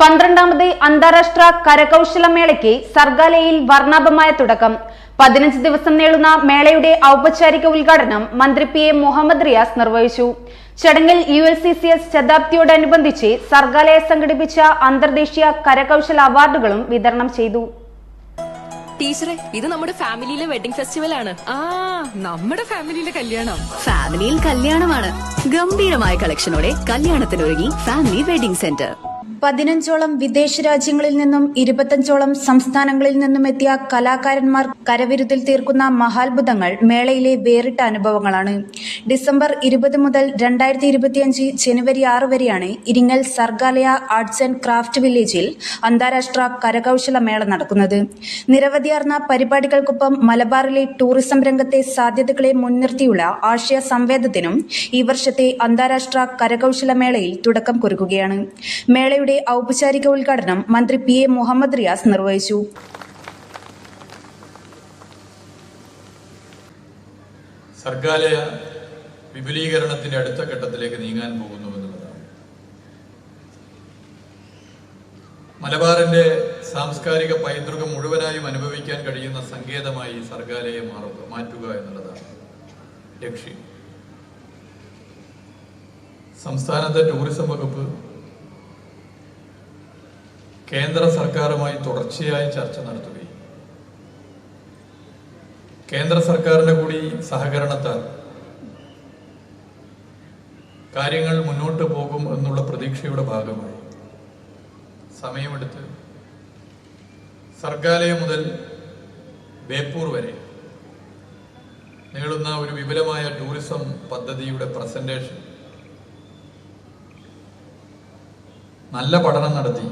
പന്ത്രണ്ടാമത് അന്താരാഷ്ട്ര കരകൗശല മേളയ്ക്ക് സർഗാലയിൽ വർണാഭമായ തുടക്കം. പതിനഞ്ച് ദിവസം നീളുന്ന മേളയുടെ ഔപചാരിക ഉദ്ഘാടനം മന്ത്രി പി എ മുഹമ്മദ് റിയാസ് നിർവഹിച്ചു. ചടങ്ങിൽ U L C C S ശതാബ്ദിയോടനുബന്ധിച്ച് Sargalaya സംഘടിപ്പിച്ച അന്തർദേശീയ കരകൗശല അവാർഡുകളും വിതരണം ചെയ്തു. ടീച്ചറെ ഇത് നമ്മുടെ ഫാമിലിയിലെ വെഡിംഗ് ഫെസ്റ്റിവൽ ആണ്. ആ നമ്മുടെ ഫാമിലിയിലെ കല്യാണം. ഫാമിലിയിൽ കല്യാണമാണ്. ഗംഭീരമായ കളക്ഷനോടെ കല്യാണത്തിനൊരുങ്ങി ഫാമിലി വെഡിംഗ് സെന്റർ. പതിനഞ്ചോളം വിദേശ രാജ്യങ്ങളിൽ നിന്നും ഇരുപത്തഞ്ചോളം സംസ്ഥാനങ്ങളിൽ നിന്നും എത്തിയ കലാകാരന്മാർ കരവിരുതിൽ തീർക്കുന്ന മഹാത്ഭുതങ്ങൾ മേളയിലെ വേറിട്ട അനുഭവങ്ങളാണ്. ഡിസംബർ ഇരുപത് മുതൽ രണ്ടായിരത്തി ഇരുപത്തിയഞ്ച് ജനുവരി ആറ് വരെയാണ് Iringal Sargalaya arts and craft വില്ലേജിൽ അന്താരാഷ്ട്ര കരകൗശല മേള നടക്കുന്നത്. നിരവധിയാർന്ന പരിപാടികൾക്കൊപ്പം മലബാറിലെ ടൂറിസം രംഗത്തെ സാധ്യതകളെ മുൻനിർത്തിയുള്ള ആശയ സംവേദത്തിനും ഈ വർഷത്തെ അന്താരാഷ്ട്ര കരകൗശല മേളയിൽ തുടക്കം കുറിക്കുകയാണ്. മേളയുടെ ഔപചാരിക ഉദ്ഘാടനം മന്ത്രി പി എ മുഹമ്മദ് റിയാസ് നിർവഹിച്ചു. സർഗാലയ വിപുലീകരണത്തിന്റെ അടുത്ത ഘട്ടത്തിലേക്ക് നീങ്ങാൻ പോകുന്നു എന്നുള്ളതാണ്. മലബാറിന്റെ സാംസ്കാരിക പൈതൃകം മുഴുവനായും അനുഭവിക്കാൻ കഴിയുന്ന സങ്കേതമായി സർഗാലയെ മാറുക മാറ്റുക എന്നുള്ളതാണ് ലക്ഷ്യം. സംസ്ഥാനത്തെ ടൂറിസം വകുപ്പ് കേന്ദ്ര സർക്കാരുമായി തുടർച്ചയായി ചർച്ച നടത്തുകയും കേന്ദ്ര സർക്കാരിന്റെ കൂടി സഹകരണത്താൽ കാര്യങ്ങൾ മുന്നോട്ട് പോകും എന്നുള്ള പ്രതീക്ഷയുടെ ഭാഗമായി സമയമെടുത്ത് സർഗാലയം മുതൽ ബേപ്പൂർ വരെ നീളുന്ന ഒരു വിപുലമായ ടൂറിസം പദ്ധതിയുടെ പ്രസന്റേഷൻ നല്ല പഠനം നടത്തി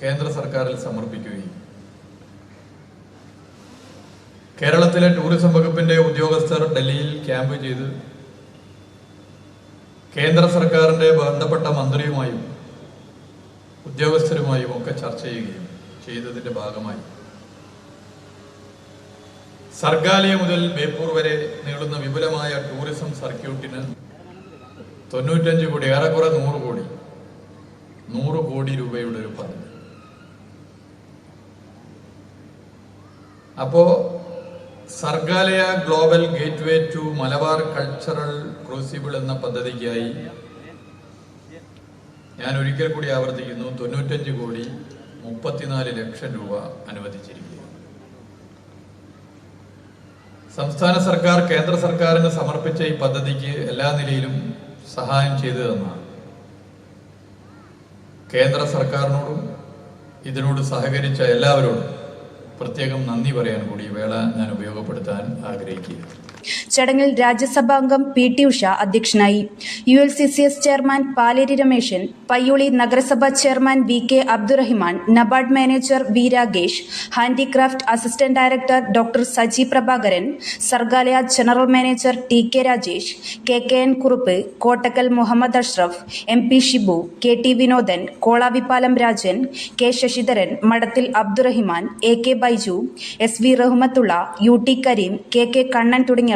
കേന്ദ്ര സർക്കാരിൽ സമർപ്പിക്കുകയും. കേരളത്തിലെ ടൂറിസം വകുപ്പിന്റെ ഉദ്യോഗസ്ഥർ ഡൽഹിയിൽ ക്യാമ്പ് ചെയ്ത് കേന്ദ്ര സർക്കാരിന്റെ ബന്ധപ്പെട്ട മന്ത്രിയുമായും ഉദ്യോഗസ്ഥരുമായും ഒക്കെ ചർച്ച ചെയ്യുകയും ചെയ്തതിന്റെ ഭാഗമായി. സർഗാലയ മുതൽ ബേപ്പൂർ വരെ നീളുന്ന വിപുലമായ ടൂറിസം സർക്യൂട്ടിന് തൊണ്ണൂറ്റഞ്ച് കോടി ഏറെക്കുറെ നൂറ് കോടി നൂറ് കോടി രൂപയുടെ ഒരു പദ്ധതി. അപ്പോ Sargalaya global gateway to Malabar cultural crucible എന്ന പദ്ധതിക്കായി ഞാൻ ഒരിക്കൽ കൂടി ആവർത്തിക്കുന്നു. തൊണ്ണൂറ്റഞ്ച് കോടി മുപ്പത്തിനാല് ലക്ഷം രൂപ അനുവദിച്ചിരിക്കുന്നു. സംസ്ഥാന സർക്കാർ കേന്ദ്ര സർക്കാരിന് സമർപ്പിച്ച ഈ പദ്ധതിക്ക് എല്ലാ നിലയിലും സഹായം ചെയ്തു തന്നാണ്. കേന്ദ്ര സർക്കാരിനോടും ഇതിനോട് സഹകരിച്ച എല്ലാവരോടും പ്രത്യേകം നന്ദി പറയാൻ കൂടി വേള ഞാൻ ഉപയോഗപ്പെടുത്താൻ ആഗ്രഹിക്കുക ചടങ്ങിൽ രാജ്യസഭാംഗം പി ടി ഉഷ അധ്യക്ഷനായി. U L C C S chairman Paleri Rameshan Payyoli നഗരസഭാ chairman V K Abdurahiman NABARD manager V Ragesh handicraft assistant director doctor Saji Prabhakaran Sargalaya general manager T K Rajesh K K N Kurup Kottakkal Muhammad Ashraf M P Shibu K T Vinodan Kolavippalam Rajan K Sasidharan Madathil Abdurahiman A K Baiju S V Rahmathulla U T Kareem K K Kannan തുടങ്ങിയവർ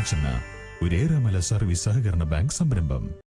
വെളിച്ചെണ്ണ ഒരേറെമല service സഹകരണ bank സംരംഭം.